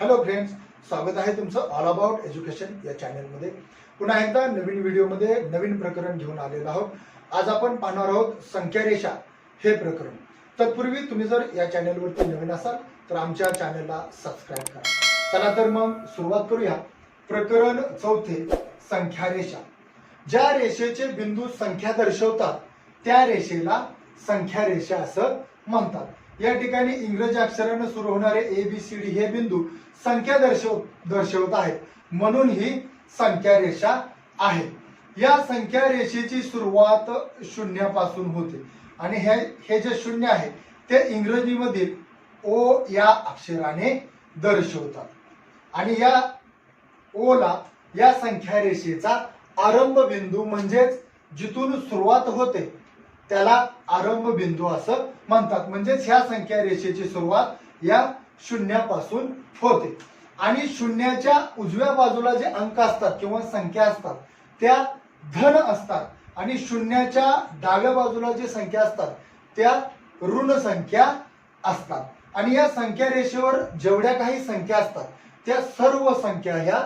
Hello friends स्वागत आहे तुमचं ऑल अबाउट एज्युकेशन या चॅनलमध्ये पुन्हा एकदा नवीन व्हिडिओमध्ये नवीन प्रकरण घेऊन आलेलो आहोत. आज आपण पाहणार आहोत संख्यारेषा हे प्रकरण. तत्पूर्वी तुम्ही जर या चॅनलवरती नवीन असाल तर आमच्या चॅनलला सबस्क्राईब करा. चला तर मग सुरुवात करूया. प्रकरण चौथे संख्यारेषा. ज्या रेषेचे बिंदू संख्या दर्शवतात त्या रेषेला संख्यारेषा असं म्हणतात. या ठिकाणी इंग्रजी अक्षरानं सुरू होणारे ए बी सी डी हे बिंदू संख्या दर्शव दर्शवत आहेत. म्हणून ही संख्या रेषा आहे. या संख्या रेषेची सुरुवात शून्यापासून होते. आणि हे हे जे शून्य आहे ते इंग्रजीमधील ओ या अक्षराने दर्शवतात. आणि या ओला या संख्या रेषेचा आरंभ बिंदू म्हणजेच जिथून सुरुवात होते त्याला आरंभ बिंदू असं म्हणतात. म्हणजेच ह्या संख्या रेषेची सुरुवात या शून्यापासून होते. आणि शून्याच्या उजव्या बाजूला जे अंक असतात किंवा संख्या असतात त्या धन असतात. आणि शून्याच्या डाव्या बाजूला जे संख्या असतात त्या ऋण संख्या असतात. आणि या संख्या रेषेवर जेवढ्या काही संख्या असतात त्या सर्व संख्या ह्या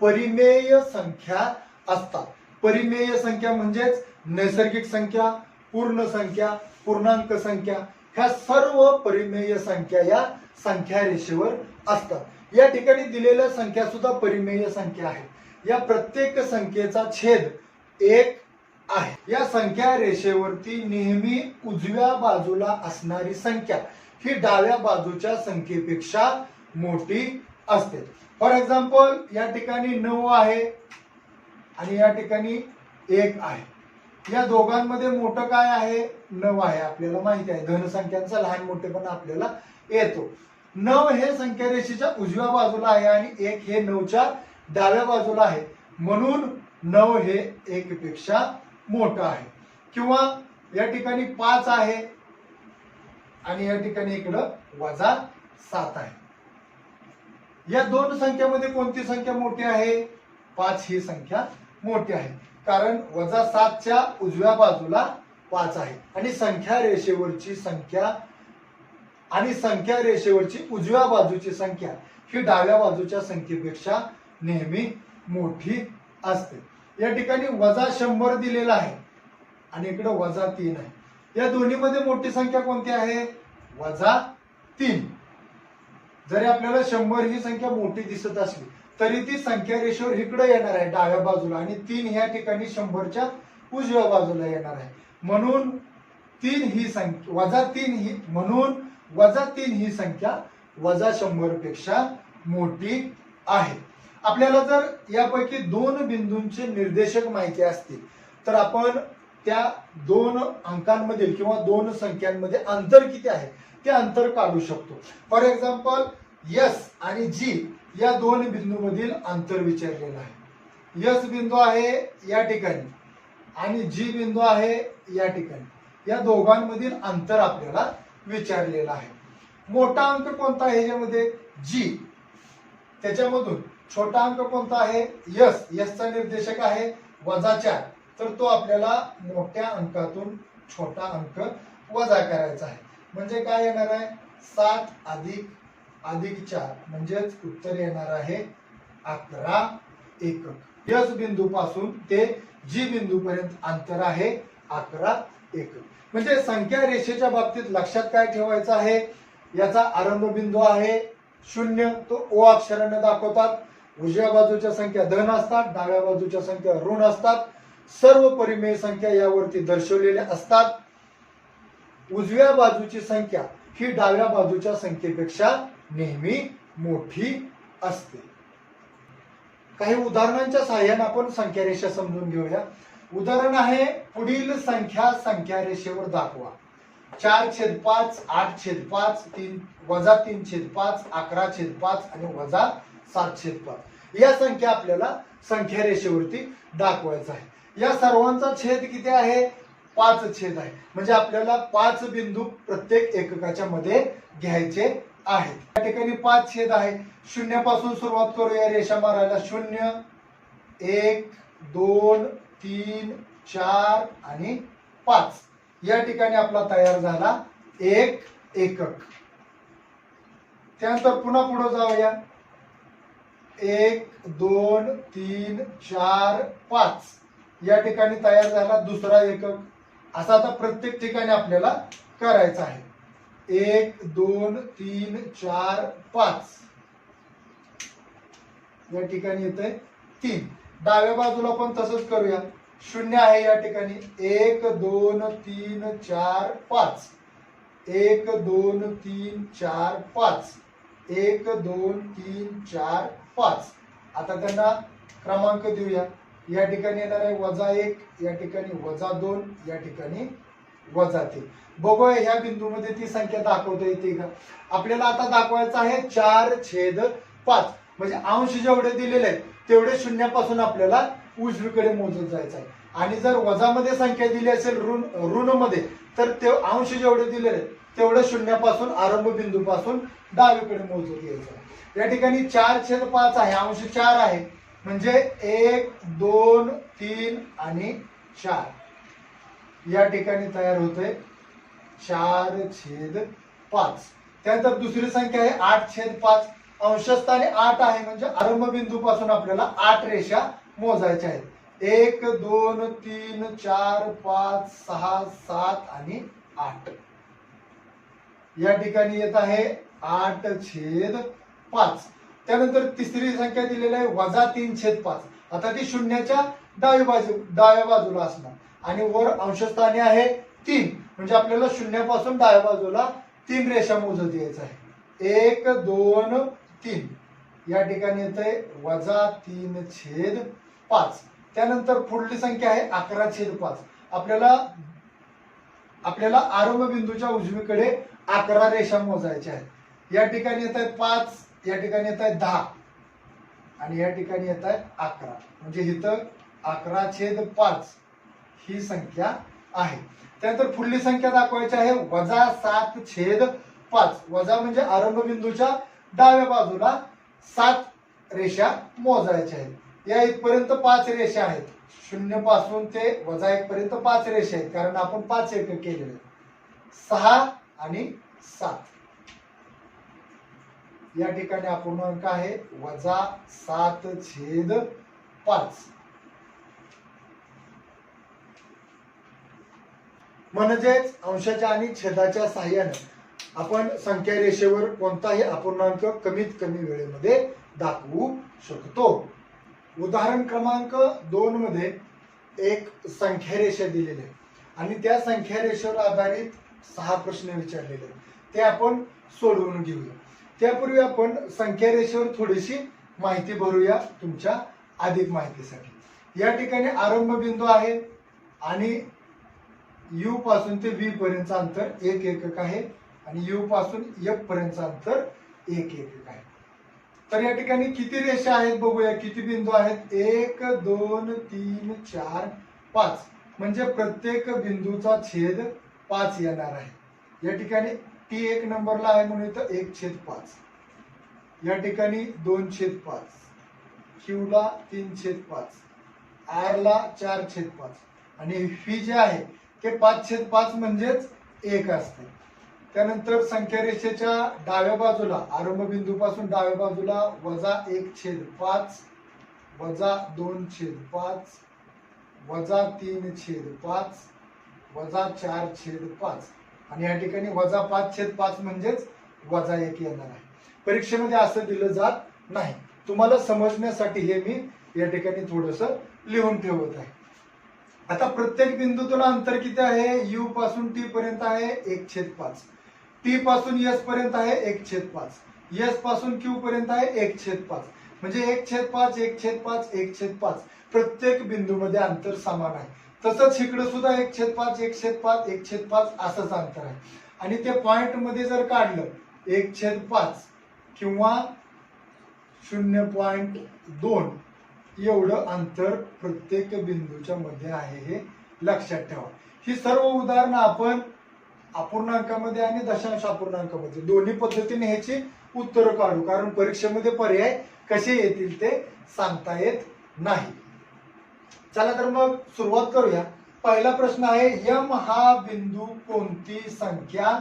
परिमेय संख्या असतात. परिमेय संख्या म्हणजेच नैसर्गिक संख्या पूर्ण संख्या पूर्णांक संख्या ह्या सर्व परिमेय संख्या या संख्या रेषेवर असतात. या ठिकाणी दिलेल्या संख्या सुद्धा परिमेय संख्या आहेत. या प्रत्येक संख्येचा छेद एक आहे. या संख्या रेषेवरती नेहमी उजव्या बाजूला असणारी संख्या ही डाव्या बाजूच्या संख्येपेक्षा मोठी असते. फॉर एक्झाम्पल या ठिकाणी नऊ आहे आणि या ठिकाणी एक आहे. या दोघांमध्ये मोठं काय आहे? नऊ आहे आपल्याला माहिती आहे. धनसंख्यांचा लहान मोठेपणा आपल्याला येतो. नऊ हे संख्या रेषेच्या उजव्या बाजूला आहे आणि एक हे नऊच्या डाव्या बाजूला आहे. म्हणून नऊ हे एक पेक्षा मोठं आहे. किंवा या ठिकाणी पाच आहे आणि या ठिकाणी इकडं वजा सात आहे. या दोन संख्यामध्ये कोणती संख्या मोठी आहे? पाच ही संख्या मोठी आहे. कारण वजा सातच्या उजव्या बाजूला पाच आहे. आणि संख्या रेषेवरची संख्या आणि संख्या रेषेवरची उजव्या बाजूची संख्या ही डाव्या बाजूच्या संख्येपेक्षा नेहमी मोठी असते. या ठिकाणी वजा शंभर दिलेला आहे आणि इकडे वजा तीन आहे. या दोन्हीमध्ये मोठी संख्या कोणती आहे? वजा तीन. जरी आपल्याला शंभर ही संख्या मोठी दिसत असली तरी ती संख्या रेषेवर इकडे येणार आहे डाव्या बाजूला. आणि तीन ह्या ठिकाणी शंभरच्या उजव्या बाजूला येणार आहे. म्हणून तीन ही संख्या वजा तीन ही म्हणून वजा तीन ही संख्या वजा शंभरपेक्षा मोठी आहे. आपल्याला जर यापैकी दोन बिंदूंचे निर्देशक माहिती असतील तर आपण त्या दोन अंकांमधील किंवा दोन संख्यांमध्ये अंतर किती आहे ते अंतर काढू शकतो. फॉर एक्झाम्पल यस आणि जी या दोन बिंदूमधील अंतर विचारलेलं आहे. यस बिंदू आहे या ठिकाणी आणि जी बिंदू आहे या ठिकाणी. या दोघांमधील अंतर आपल्याला विचारलेलं आहे. मोठा अंक कोणता आहे ह्याच्यामध्ये? जी त्याच्यामधून छोटा अंक कोणता आहे? यस यसचा निर्देशक आहे. वजा चार. तर तो आपल्याला मोठ्या अंकातून छोटा अंक वजा करायचा आहे. म्हणजे काय येणार आहे? सात अधिक अधिक चार म्हणजेच उत्तर येणार आहे अकरा एकक. यस बिंदू पासून ते जी बिंदू पर्यंत अंतर आहे अकरा एकक. म्हणजे संख्या रेषेच्या बाबतीत लक्षात काय ठेवायचं आहे? याचा आरंभ बिंदू आहे शून्य. तो ओ अक्षराने दाखवतात. उजव्या बाजूच्या संख्या धन असतात डाव्या बाजूच्या संख्या ऋण असतात. सर्व परिमेय संख्या यावरती दर्शवलेल्या असतात. उजव्या बाजूची संख्या ही डाव्या बाजूच्या संख्येपेक्षा नेहमी मोठी असते. काही उदाहरणांच्या सहाय्याने आपण संख्या रेषा समजून घेऊया. उदाहरण आहे पुढील संख्या संख्या रेषेवर दाखवा. चार छेद पाच आठ छेद पाच तीन वजा तीन छेद पाच अकरा छेद पाच आणि वजा सात छेद पाच. या संख्या आपल्याला संख्या रेषेवरती दाखवायचं आहे. या सर्वांचा छेद किती आहे? पाच छेद आहे. म्हणजे आपल्याला पाच बिंदू प्रत्येक एककाच्या मध्ये घ्यायचे आहे. या ठिकाणी पाच छेद आहे. शून्यापासून सुरुवात करूया रेषा मारायला. शून्य एक दोन तीन चार आणि पाच. या ठिकाणी आपला तयार झाला एक एकक. त्यानंतर पुन्हा पुढे जाऊया. एक दोन तीन चार पाच. या ठिकाणी तयार झाला दुसरा एकक. असा आता प्रत्येक ठिकाणी आपल्याला करायचा आहे. एक दोन तीन चार पाच. या ठिकाणी येतंय तीन. डाव्या बाजूला पण तसंच करूया. शून्य आहे या ठिकाणी. एक दोन तीन चार पाच. एक दोन तीन चार पाच. एक दोन तीन चार पाच. आता त्यांना क्रमांक देऊया. या ठिकाणी येणार आहे वजा एक या ठिकाणी वजा दोन या ठिकाणी वजा तीन बघूया ह्या बिंदूमध्ये ती संख्या दाखवता येते का? आपल्याला आता दाखवायचं आहे चार छेद पाच. म्हणजे अंश जेवढे दिलेले आहेत तेवढे शून्यापासून आपल्याला उजवीकडे मोजत जायचं आहे. आणि जर वजामध्ये संख्या दिली असेल ऋण ऋणमध्ये तर ते अंश जेवढे दिलेले आहेत तेवढं शून्यापासून आरंभ बिंदूपासून डावीकडे मोजत यायचं आहे. या ठिकाणी चार छेद पाच आहे अंश चार आहे. म्हणजे एक दोन तीन आणि चार. या ठिकाणी तयार होते चार छेद पाच. त्यानंतर दुसरी संख्या आहे आठ छेद पाच. अंशस्थानी आठ आहे म्हणजे आरंभ बिंदू पासून आपल्याला आठ रेषा मोजायच्या आहेत. एक दोन तीन चार पाच सहा सात आणि आठ. या ठिकाणी येत आहे आठ छेद पाच. त्यानंतर तिसरी संख्या दिलेली आहे वजा तीन छेद पाच. आता ती शून्याच्या डावी बाजू डाव्या बाजूला असणार. आणि वर अंशस्थानी आहे तीन. म्हणजे आपल्याला शून्यापासून डाव्या बाजूला तीन रेषा मोजत यायचं आहे. एक दोन तीन. या ठिकाणी येत आहे वजा तीन छेद पाच. त्यानंतर पुढली संख्या आहे अकरा छेद पाच. आपल्याला आपल्याला आरंभ बिंदूच्या उजवीकडे अकरा रेषा मोजायच्या आहेत. या ठिकाणी येत आहेत पाच या ठिकाणी येत आहेत दहा. आणि या ठिकाणी येत आहेत अकरा. म्हणजे इथं अकरा छेद पाच. ही संख्या आहे. त्यानंतर पुढली संख्या दाखवायची आहे वजा सात छेद पाच. वजा म्हणजे आरंभ बिंदूच्या डाव्या बाजूला सात रेषा मोजायच्या आहेत. या इथपर्यंत पाच रेषा आहेत. शून्यपासून ते वजा एक पर्यंत पाच रेषा आहेत कारण आपण पाच एक केलेले आहेत. सहा आणि सात. या ठिकाणी अपूर्णांक आहे वजा सात छेद पाच. म्हणजेच अंशाच्या आणि छेदाच्या साह्याने आपण संख्या रेषेवर कोणताही अपूर्णांक कमीत कमी वेळेमध्ये दाखवू शकतो. उदाहरण क्रमांक दोन मध्ये एक संख्या रेषा दिलेली आहे. आणि त्या संख्या रेषेवर आधारित सहा प्रश्न विचारलेले आहेत. ते आपण सोडवून घेऊया. त्यापूर्वी आपण संख्या रेषेवर थोडीशी माहिती भरूया तुमच्या अधिक माहितीसाठी. या ठिकाणी आरंभ बिंदू आहे आणि यू पासून ते व्ही पर्यंतचं अंतर एक एकक आहे आणि यू पासून एफ पर्यंतचं अंतर एक एकक आहे. तर या ठिकाणी किती रेषा आहेत बघूया किती बिंदू आहेत? एक दोन तीन चार पाच. म्हणजे प्रत्येक बिंदूचा छेद पाच येणार आहे. या ठिकाणी टी एक नंबरला आहे म्हणून इथं एक छेद पाच. या ठिकाणी दोन छेद पाच. क्यूला तीन छेद पाच. आरला चार छेद पाच. आणि फी जे आहे ते पाच छेद पाच म्हणजेच एक असते. त्यानंतर संख्या रेषेच्या डाव्या बाजूला आरंभ बिंदूपासून डाव्या बाजूला वजा एक छेद पाच वजा दोन छेद पाच वजा तीन छेद पाच वजा चार छेद पाच. आणि या ठिकाणी वजा पाच छेद पाच म्हणजेच वजा एक येणार आहे. परीक्षेमध्ये असं दिलं जात नाही. तुम्हाला समजण्यासाठी हे मी या ठिकाणी थोडस लिहून ठेवत आहे. आता प्रत्येक बिंदूतून अंतर किती आहे यू पासून टी पर्यंत आहे एक छेद पाच टी पासून एस पर्यंत आहे एक छेद पाच एसपासून क्यू पर्यंत आहे एक छेद पाच म्हणजे एक छेद पाच एक छेद पाच एक छेद पाच प्रत्येक बिंदूमध्ये अंतर समान आहे तसंच इकडे सुद्धा एक छेद पाच एक छेद पाच एक छेद पाच असंच अंतर आहे आणि ते पॉइंटमध्ये जर काढलं एक छेद पाच किंवा शून्य पॉइंट दोन एवढं अंतर प्रत्येक बिंदूच्या मध्ये आहे हे लक्षात ठेवा. ही सर्व उदाहरणं आपण अपूर्णांकामध्ये आणि दशांश अपूर्णांकामध्ये दोन्ही पद्धतीने ह्याची उत्तरं काढू. कारण परीक्षेमध्ये पर्याय कसे येतील ते सांगता येत नाही. चला तर मग सुरुवात करूया. पहिला प्रश्न आहे यम हा बिंदू कोणती संख्या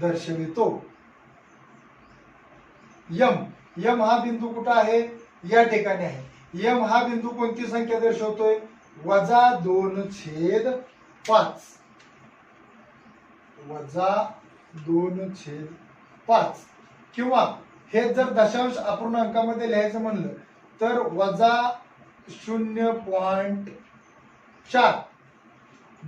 दर्शवितो? यम यम हा बिंदू कुठं आहे? या ठिकाणी आहे. यम हा बिंदू कोणती संख्या दर्शवतोय? वजा दोन छेद पाच. वजा दोन छेद पाच. किंवा हे जर दशांश अपूर्णांकामध्ये लिहायचं म्हणलं तर वजा शून्य पॉइंट चार.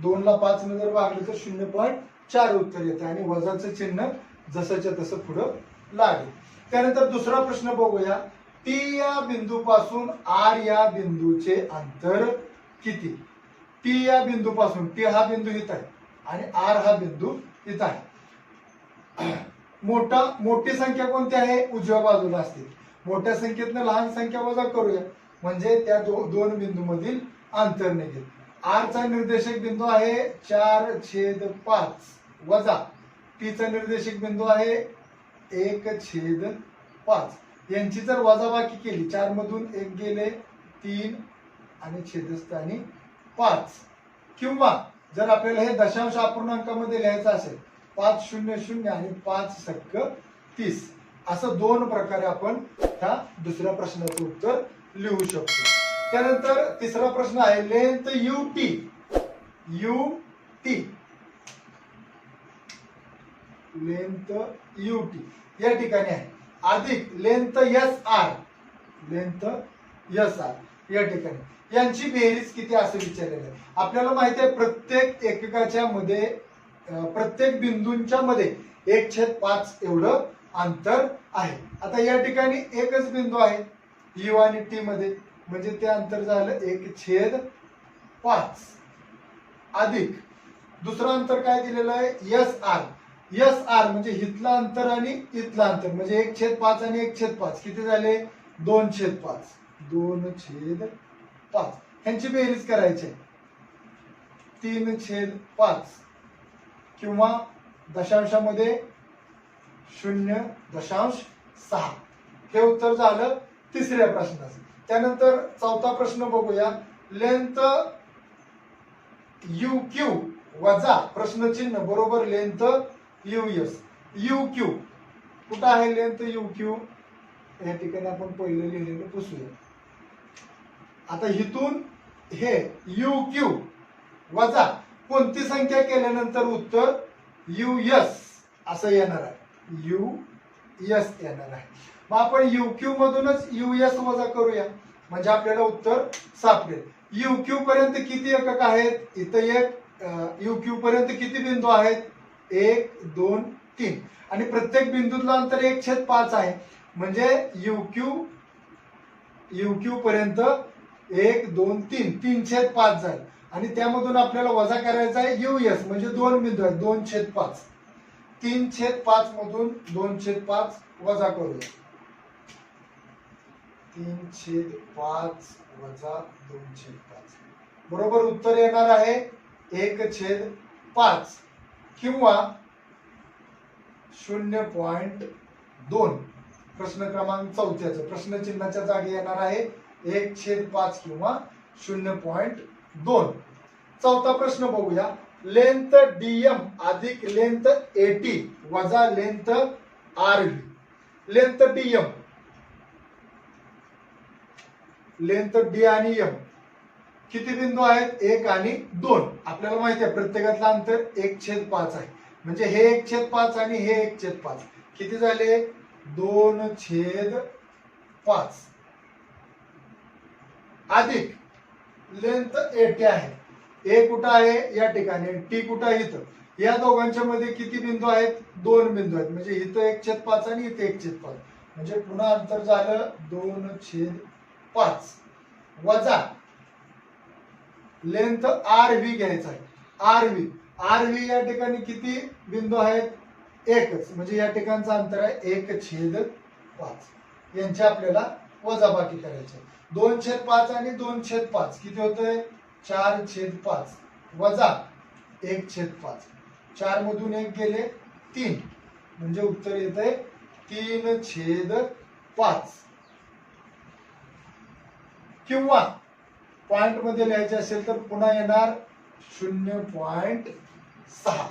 दोनला पाच न जर वागलं तर शून्य पॉईंट चार उत्तर येतं आणि वजाचं चिन्ह जसंच्या तसं पुढं लागेल. त्यानंतर दुसरा प्रश्न बघूया. टी या बिंदूपासून आर या बिंदूचे अंतर किती? टी या बिंदूपासून टी हा बिंदू इथं आहे आणि आर हा बिंदू इथं आहे. मोठा मोठी संख्या कोणती आहे? उजव्या बाजूला असते. मोठ्या संख्येतनं लहान संख्या वजा करूया. म्हणजे त्या दो, दोन बिंदूमधील अंतर निघेल. आरचा निर्देशक बिंदू आहे चार छेद पाच वजा. टीचा निर्देशक बिंदू आहे एक छेद पाच. यांची जर वजाबाकी केली चार मधून एक गेले तीन आणि छेदस्थानी पाच. किंवा जर आपल्याला हे दशांश अपूर्णांकामध्ये लिहायचं असेल पाच शून्य शून्य आणि पाच सक्क तीस. असं दोन प्रकारे आपण ह्या दुसऱ्या प्रश्नाचं उत्तर लिहू शकतो. त्यानंतर तिसरा प्रश्न आहे length U T. U T. Length U T. या ठिकाणी आहे. अधिक length S R. Length S R. या ठिकाणी. यांची बेरीज किती असं विचारलेलं आहे. आपल्याला माहिती आहे प्रत्येक एककाच्या मध्ये प्रत्येक बिंदूंच्या मध्ये एक छेद पाच एवढं अंतर आहे. आता या ठिकाणी एकच बिंदू आहे यू आणि टी मध्ये. म्हणजे ते अंतर झालं एक छेद पाच. अधिक. दुसरं अंतर काय दिलेलं आहे? S R. एस आर म्हणजे इथलं अंतर आणि इथलं अंतर. म्हणजे एक छेद पाच आणि एक छेद पाच. किती झाले? दोन छेद पाच. दोन छेद पाच. ह्यांची बेरीज करायची. तीन छेद पाच किंवा दशांशामध्ये शून्य दशांश सहा. हे उत्तर झालं तिसऱ्या प्रश्नाचं. त्यानंतर चौथा प्रश्न बघूया. लेंथ यू क्यू वजा प्रश्नचिन्ह. बरोबर length U S U Q कुठं आहे लेंथ यू क्यू या ठिकाणी आपण पहिलं लिहिलेलं पुसूया आता इथून हे यू क्यू वजा कोणती संख्या केल्यानंतर उत्तर यू एस असं येणार आहे. यू एस येणार आहे. मग आपण यू क्यू मधूनच यू एस वजा करूया. म्हणजे आपल्याला उत्तर सापडेल. यू क्यू पर्यंत किती एकक आहेत? इथं एक यू क्यू पर्यंत किती बिंदू आहेत? एक दोन तीन. आणि प्रत्येक बिंदूतलं अंतर एक छेद पाच आहे. म्हणजे यू क्यू यू क्यू पर्यंत एक दोन तीन. तीन छेद पाच जाईल आणि त्यामधून आपल्याला वजा करायचा आहे यू एस म्हणजे दोन बिंदू आहेत. दोन छेद पाच. तीन छेद पाच मधून दोन छेद पाच वजा करूया. तीन छेद पाच वजा दोन छेद पाच. बरोबर उत्तर येणार आहे एक छेद पाच. किंवा शून्य पॉइंट दोन. प्रश्न क्रमांक चौथ्याचं प्रश्नचिन्हाच्या जागी येणार आहे एक छेद पाच किंवा शून्य पॉइंट दोन. चौथा प्रश्न बघूया. लेंथ डीएम अधिक लेंथ एटी वजा length R V length DM. Length D आणि एम. किती बिंदू आहेत? एक आणि दोन. आपल्याला माहिती आहे प्रत्येकातलं अंतर एक छेद पाच आहे. म्हणजे हे एक छेद पाच आणि हे एक छेद पाच. किती झाले? दोन छेद पाच. अधिक. लेंथ एटी आहे. ए कुठं आहे? या ठिकाणी. टी कुठं आहे? इथं. या दोघांच्या मध्ये किती बिंदू आहेत? दोन बिंदू आहेत. म्हणजे इथं एक छेद पाच आणि इथं एक छेद पाच. म्हणजे पुन्हा अंतर झालं दोन छेद पाच. वजा. लेंथ आर व्ही घ्यायचा आहे. R V. आर व्ही या ठिकाणी किती बिंदू आहेत? एकच. म्हणजे या ठिकाणचं अंतर आहे एक छेद पाच. यांची आपल्याला वजाबाकी करायची आहे. दोन छेद पाच आणि दोन छेद पाच. किती होतंय? चार छेद पाच. वजा एक छेद पाच. चार मधून एक गेले तीन. म्हणजे उत्तर येत आहे तीन छेद पाच. किंवा पॉइंटमध्ये लिहायचे असेल तर पुन्हा येणार शून्य पॉइंट सहा.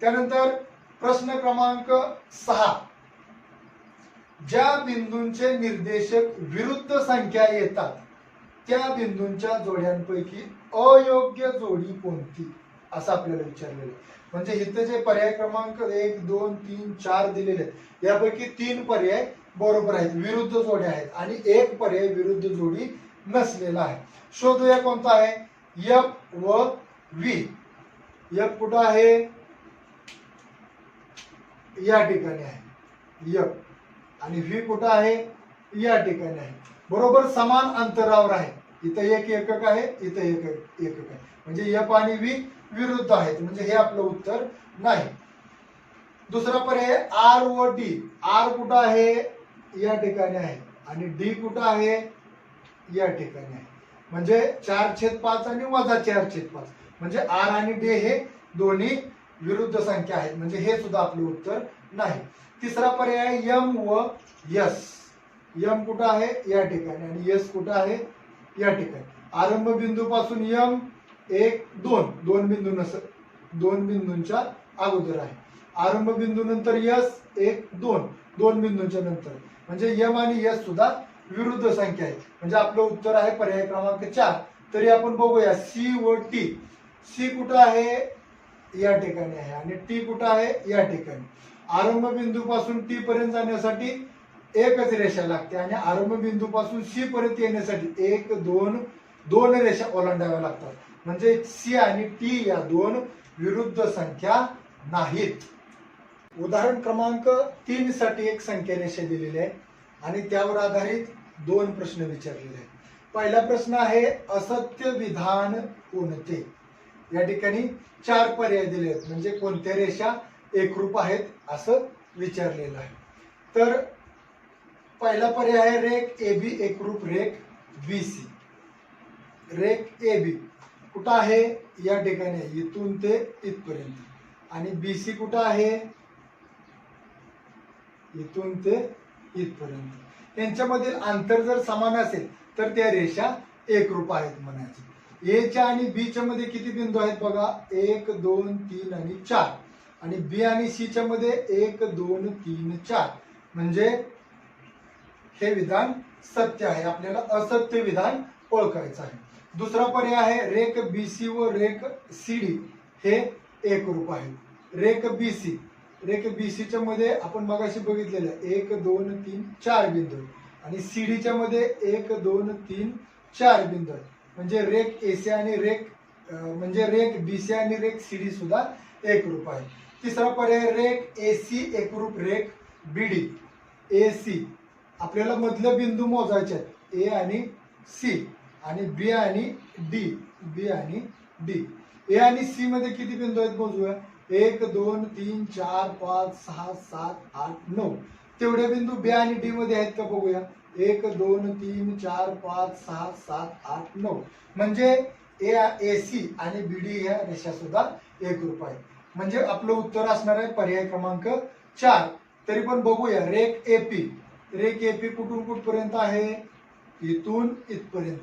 त्यानंतर प्रश्न क्रमांक सहा. ज्या बिंदूंचे निर्देशक विरुद्ध संख्या येतात त्या बिंदूंच्या जोड्यांपैकी अयोग्य जोडी कोणती? असं आपल्याला विचारलेलं म्हणजे इथं जे पर्याय क्रमांक एक दोन तीन चार दिलेले आहेत यापैकी तीन पर्याय बरोबर आहेत विरुद्ध जोड्या आहेत आणि एक पर्याय विरुद्ध जोडी नसलेला आहे. शोधूया कोणता आहे? एफ व व्ही एफ कुठं आहे? या ठिकाणी आहे. एफ आणि व्ही कुठं आहे? या ठिकाणी आहे. बरोबर समान अंतरावर आहे. इथं एक एकक आहे इथं एक एकक आहे. म्हणजे एफ आणि व्ही विरुद्ध आहेत. म्हणजे हे आपलं उत्तर नाही. दुसरा पर्याय आर व डी आर कुठं आहे? या ठिकाणी आहे. आणि डी कुठं आहे? या ठिकाणी आहे. म्हणजे चार छेद पाच आणि वजा चार छेद पाच. म्हणजे आर आणि डे हे दोन्ही विरुद्ध संख्या आहेत. म्हणजे हे सुद्धा आपलं उत्तर नाही. तिसरा पर्याय यम व यस. यम कुठं आहे? या ठिकाणी. आणि यस कुठं आहे? या ठिकाणी. आरंभ बिंदू पासून यम एक दोन. दोन बिंदू नस दोन बिंदूंच्या अगोदर आहे. आरंभ बिंदू नंतर यस एक दोन. दोन बिंदूंच्या नंतर. म्हणजे यम आणि यस सुद्धा विरुद्ध संख्या आहे. म्हणजे आपलं उत्तर आहे पर्याय क्रमांक चार. तरी आपण बघूया सी व टी सी कुठं आहे? या ठिकाणी आहे. आणि टी कुठं आहे? या ठिकाणी. आरंभ बिंदू पासून टी पर्यंत जाण्यासाठी एकच रेषा लागते आणि आरंभ बिंदू पासून सी पर्यंत येण्यासाठी एक दोन दोन रेषा ओलांडाव्या लागतात. म्हणजे सी आणि टी या दोन विरुद्ध संख्या नाहीत. उदाहरण क्रमांक तीन साठी एक संख्या रेषा दिलेली आहे. आणि त्यावर आधारित दोन प्रश्न विचारलेले आहेत. पहिला प्रश्न आहे असत्य विधान कोणते? या ठिकाणी चार पर्याय दिले आहेत. म्हणजे कोणत्या रेषा एकरूप आहेत असं विचारलेलं आहे. तर पहिला पर्याय आहे रेक ए बी एकरूप रेक बी सी. रेक ए बी कुठं आहे? या ठिकाणी इथून ते इथपर्यंत. आणि बी सी कुठं आहे? इथून ते इथपर्यंत. यांच्यामधील अंतर जर समान असेल तर त्या रेषा एकरूप आहेत म्हणायचे. एच्या आणि बीच्या मध्ये किती बिंदू आहेत बघा? एक दोन तीन आणि चार. आणि बी आणि सीच्या मध्ये एक दोन तीन चार. म्हणजे हे विधान सत्य आहे. आपल्याला असत्य विधान ओळखायचं आहे. दुसरा पर्याय आहे रेक बी सी व रेक सी डी हे एकरूप आहे. रेक बी सी रेख बीसीच्या मध्ये आपण मगाशी बघितलेलं आहे. एक दोन तीन चार बिंदू. आणि सीडीच्या मध्ये एक दोन तीन चार बिंदू. आहेत म्हणजे रेख एसी आणि रेख म्हणजे रेख बी सी आणि रेख सी डी सुद्धा एकरूप आहे. तिसरा पर्याय रेख ए सी एकरूप रेख बी डी ए सी आपल्याला मधले बिंदू मोजायचे आहेत. ए आणि सी आणि बी आणि डी बी आणि डी ए आणि सी मध्ये किती बिंदू आहेत मोजूया? एक दोन तीन चार पाच सहा सात आठ नऊ. तेवढे बिंदू बी आणि डी मध्ये आहेत का बघूया? एक दोन तीन चार पाच सहा सात आठ नऊ. म्हणजे ए ए सी आणि बी डी ह्या रेषा सुद्धा एकरूप आहेत. म्हणजे आपलं उत्तर असणार आहे पर्याय क्रमांक चार. तरी पण बघूया रेख एपी ए एपी कुठून कुठपर्यंत आहे? इथून इथपर्यंत.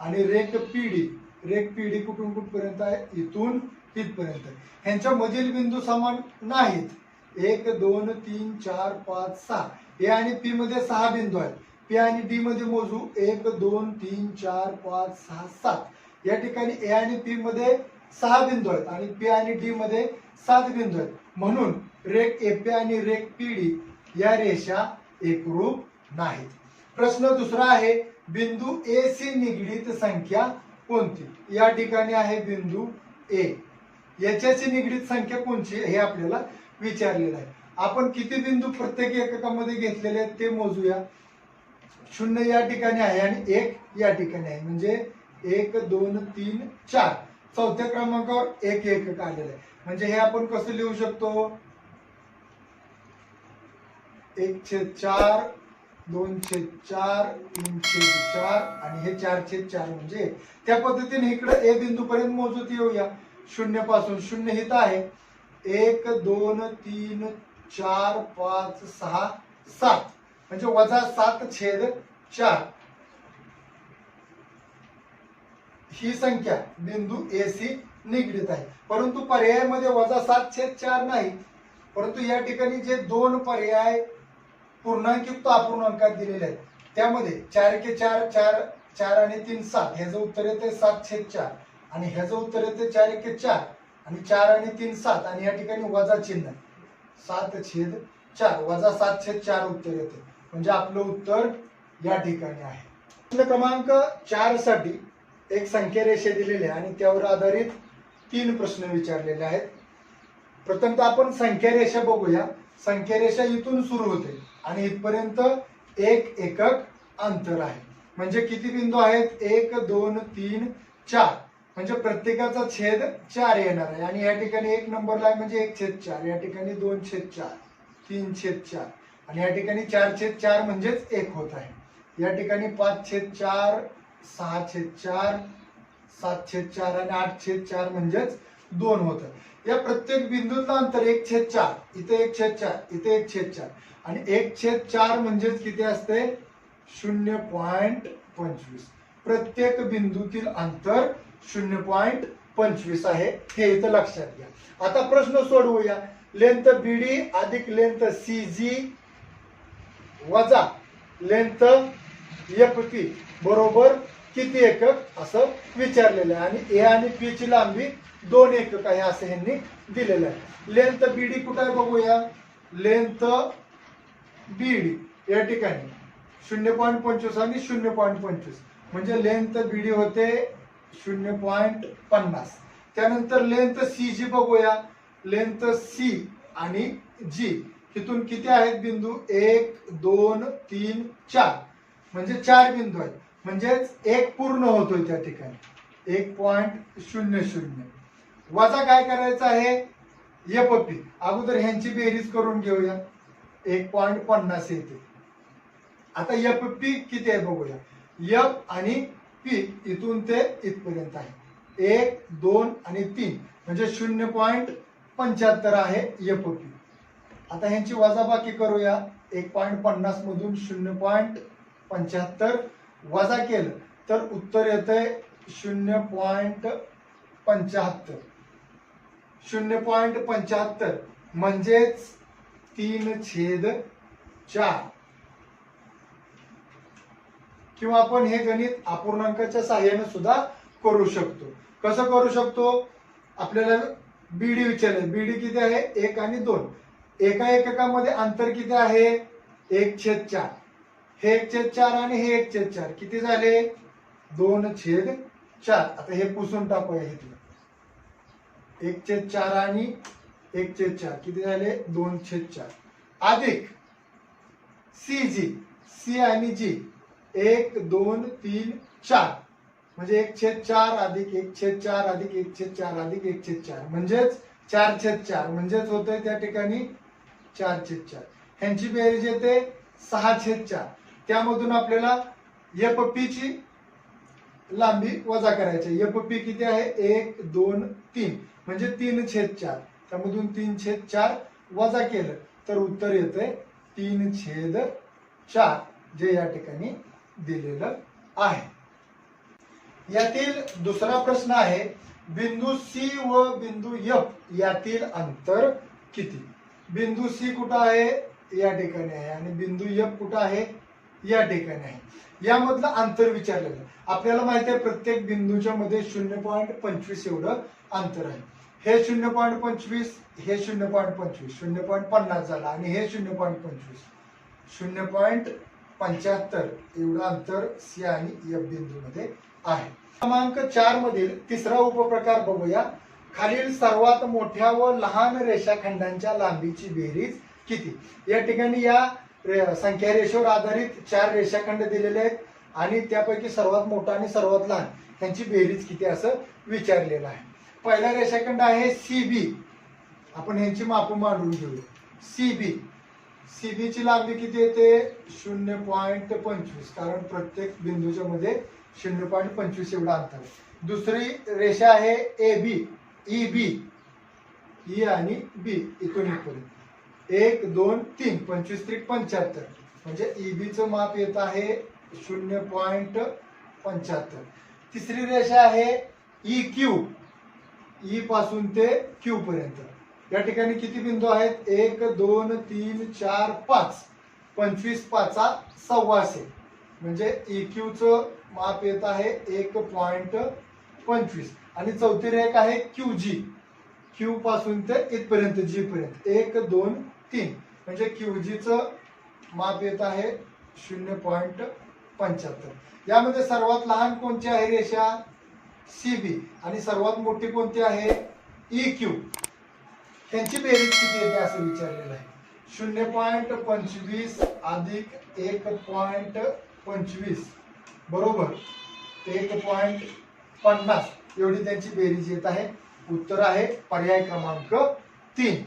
आणि रेक पी डी. रेख पिढी कुठून कुठपर्यंत आहे? इथून इथपर्यंत ह्यांच्या मधील बिंदू समान नाहीत. एक दोन तीन चार पाच सहा. ए आणि पी मध्ये सहा बिंदू आहेत. पी आणि डी मध्ये मोजू. एक दोन तीन चार पाच सहा सात. या ठिकाणी ए आणि पी मध्ये सहा बिंदू आहेत आणि पी आणि डी मध्ये सात बिंदू आहेत. म्हणून रेख एपी आणि रेख पीडी या रेषा एकरूप नाहीत. प्रश्न दुसरा आहे बिंदू ए सी निगडीत संख्या कोणती? या ठिकाणी आहे बिंदू ए. याच्याशी निगडीत संख्या कोणची हे आपल्याला विचारलेलं आहे. आपण किती बिंदू प्रत्येक एककामध्ये घेतलेले आहेत ते मोजूया. शून्य या ठिकाणी आहे आणि एक या ठिकाणी आहे. म्हणजे एक दोन तीन चार. चौथ्या क्रमांकावर एक एकक आलेलं आहे. म्हणजे हे आपण कसं लिहू शकतो? एक छेद चार दोन छेद चार तीन छेद चार आणि हे चार छेद चार म्हणजे त्या पद्धतीने इकडे ए बिंदू पर्यंत मोजत येऊया. शून्यपासून शून्य हित आहे. एक दोन तीन चार पाच सहा सात. म्हणजे वजा सात छेद चार. ही संख्या बिंदू ए सी निगडीत आहे. परंतु पर्यायामध्ये वजा सात छेद चार नाही. परंतु या ठिकाणी जे दोन पर्याय पूर्णांकयुक्त अपूर्णांकात दिलेले आहेत. त्यामध्ये चार के चार चार चार आणि तीन सात. ह्याचं उत्तर येते सात छेद चार. आणि ह्याचं उत्तर येते चार एके चार. आणि चार आणि तीन सात. आणि या ठिकाणी वजा चिन्ह. आहे. सात छेद चार. वजा सात छेद चार उत्तर येते म्हणजे आपलं उत्तर या ठिकाणी आहे. प्रश्न क्रमांक चारसाठी एक संख्या रेषा दिलेली आहे आणि त्यावर आधारित तीन प्रश्न विचारलेले आहेत. प्रथमतः आपण संख्या रेषा बघूया. संख्या रेषा इथून सुरू होते. आणि इथपर्यंत एक एकक अंतर आहे. म्हणजे किती बिंदू आहेत? एक दोन तीन चार. म्हणजे प्रत्येकाचा छेद चार येणार आहे. आणि या ठिकाणी एक नंबरला आहे म्हणजे एक छेद चार. या ठिकाणी दोन छेद चार. तीन छेद चार. आणि या ठिकाणी चार छेद चार म्हणजेच एक होत आहे. या ठिकाणी पाच छेद चार सहा छेद चार सात छेद चार आणि आठ छेद चार म्हणजेच दोन होत. या प्रत्येक बिंदूतलं अंतर एक छेद चार इथे एक छेद चार इथे एक छेद चार. आणि एक छेद चार म्हणजेच किती असते? शून्य पॉइंट पंचवीस. प्रत्येक बिंदूतील अंतर शून्य पॉइंट पंचवीस आहे. हे इथं लक्षात घ्या. आता प्रश्न सोडवूया. लेंथ बीडी अधिक लेंथ सी जी वजा लेंथ एफ पी बरोबर किती एकक असं विचारलेलं आहे. आणि ए आणि पी ची लांबी दोन एकक आहे असं ह्यांनी दिलेलं आहे. लेंथ बीडी कुठं आहे बघूया. लेंथ बीडी या ठिकाणी. शून्य पॉईंट पंचवीस आणि शून्य पॉईंट पंचवीस. म्हणजे लेंथ बीडी होते शून्य पॉईंट पन्नास. त्यानंतर लेंथ सी जी बघूया. लेंथ सी आणि जी तिथून किती आहेत बिंदू? एक दोन तीन चार. म्हणजे चार बिंदू आहेत. म्हणजेच एक पूर्ण होतोय त्या ठिकाणी. एक पॉइंट शून्य शून्य. वजा काय करायचं आहे? एफ पी अगोदर ह्यांची बेरीज करून घेऊया. एक पॉइंट पन्नास येते. आता एफ पी किती आहे बघूया. एफ आणि पी इथून ते इथपर्यंत आहे. एक दोन आणि तीन. म्हणजे शून्य पॉइंट पंच्याहत्तर आहे एफ पी आता ह्यांची वजाबाकी करूया. एक पॉइंट पन्नास मधून शून्य पॉइंट पंच्याहत्तर. वजा केलं तर उत्तर येतंय शून्य पॉईंट पंच्याहत्तर. शून्य पॉईंट पंच्याहत्तर म्हणजेच तीन छेद चार. किंवा आपण हे गणित अपूर्णांकाच्या सहाय्याने सुद्धा करू शकतो. कसं करू शकतो? आपल्याला बीडी विचारलं बीडी किती आहे? एक आणि दोन. एका एककामध्ये अंतर किती आहे? एक छेद चार. हे एक छेद चार आणि हे एक छेद चार. किती झाले? दोन छेद चार. आता हे पुसून टाकूया इथलं. एक छेद चार आणि एक छेद चार. किती झाले? दोन छेद चार. अधिक सी जी सी आणि जी एक दोन तीन चार. म्हणजे एक छेद चार अधिक एक छेद चार अधिक एक छेद चार अधिक एक छेद चार. म्हणजेच चार छेद चार. म्हणजेच होतंय त्या ठिकाणी चार छेद चार. ह्यांची बेरीज येते सहा छेद चार. त्यामधून आपल्याला एफ पी ची लांबी वजा करायची एफ पी किती आहे? एक दोन तीन. म्हणजे तीन छेद चार. त्यामधून तीन छेद चार वजा केलं तर उत्तर येतंय तीन छेद चार जे या ठिकाणी दिलेलं आहे. यातील दुसरा प्रश्न आहे बिंदू सी व बिंदू एफ यातील अंतर किती? बिंदू सी कुठं आहे? या ठिकाणी आहे. आणि बिंदू एफ कुठं आहे? या ठिकाणी आहे. यामधलं अंतर विचारलेलं आपल्याला माहिती आहे प्रत्येक बिंदूच्या मध्ये शून्य पॉईंट पंचवीस एवढं अंतर आहे. हे शून्य पॉईंट पंचवीस हे शून्य पॉईंट पंचवीस शून्य पॉईंट पन्नास झाला आणि हे शून्य पॉईंट पंचवीस. शून्य पॉईंट पंच्याहत्तर एवढं अंतर सी आणि एफ बिंदूमध्ये आहे. क्रमांक चार मधील तिसरा उपप्रकार बघूया. खालील सर्वात मोठ्या व लहान रेषाखंडांच्या लांबीची बेरीज किती? या ठिकाणी या संख्या रेषेवर आधारित चार रेषाखंड दिलेले आहेत आणि त्यापैकी सर्वात मोठा आणि सर्वात लहान त्यांची बेरीज किती असं विचारलेलं आहे. पहिला रेषाखंड आहे सी बी आपण ह्यांची मापं मांडून घेऊया. सी बी सी बीची लांबी किती येते शून्य पॉईंट पंचवीस. कारण प्रत्येक बिंदूच्या मध्ये शून्य पॉईंट पंचवीस एवढा अंतर आहे. दुसरी रेषा आहे A B E B E आणि बी इथून इथपर्यंत. एक दोन तीन पंचवीस त्रिक पंच्याहत्तर. म्हणजे ईबीचं माप येत आहे शून्य पॉईंट पंच्याहत्तर. तिसरी रेषा आहे ई क्यू ई पासून ते क्यू पर्यंत. या ठिकाणी किती बिंदू आहेत? एक दोन तीन चार पाच. पंचवीस पाचा सव्वाशे म्हणजे ई क्यूचं माप येत आहे एक पॉइंट पंचवीस. आणि चौथी रेख आहे क्यू जी क्यू पासून ते इथपर्यंत जी पर्यंत. एक दोन तीन. म्हणजे क्यू माप येत आहे शून्य पॉईंट पंच्याहत्तर. यामध्ये सर्वात लहान कोणती आहे रेषा? सी बी आणि सर्वात मोठी कोणती आहे? ई क्यू त्यांची बेरीज किती येते असं विचारलेलं आहे. शून्य पॉईंट पंचवीस अधिक एक पॉईंट पंचवीस. बरोबर? एक पॉईंट पन्नास. एवढी त्यांची बेरीज येत आहे. उत्तर आहे पर्याय क्रमांक तीन.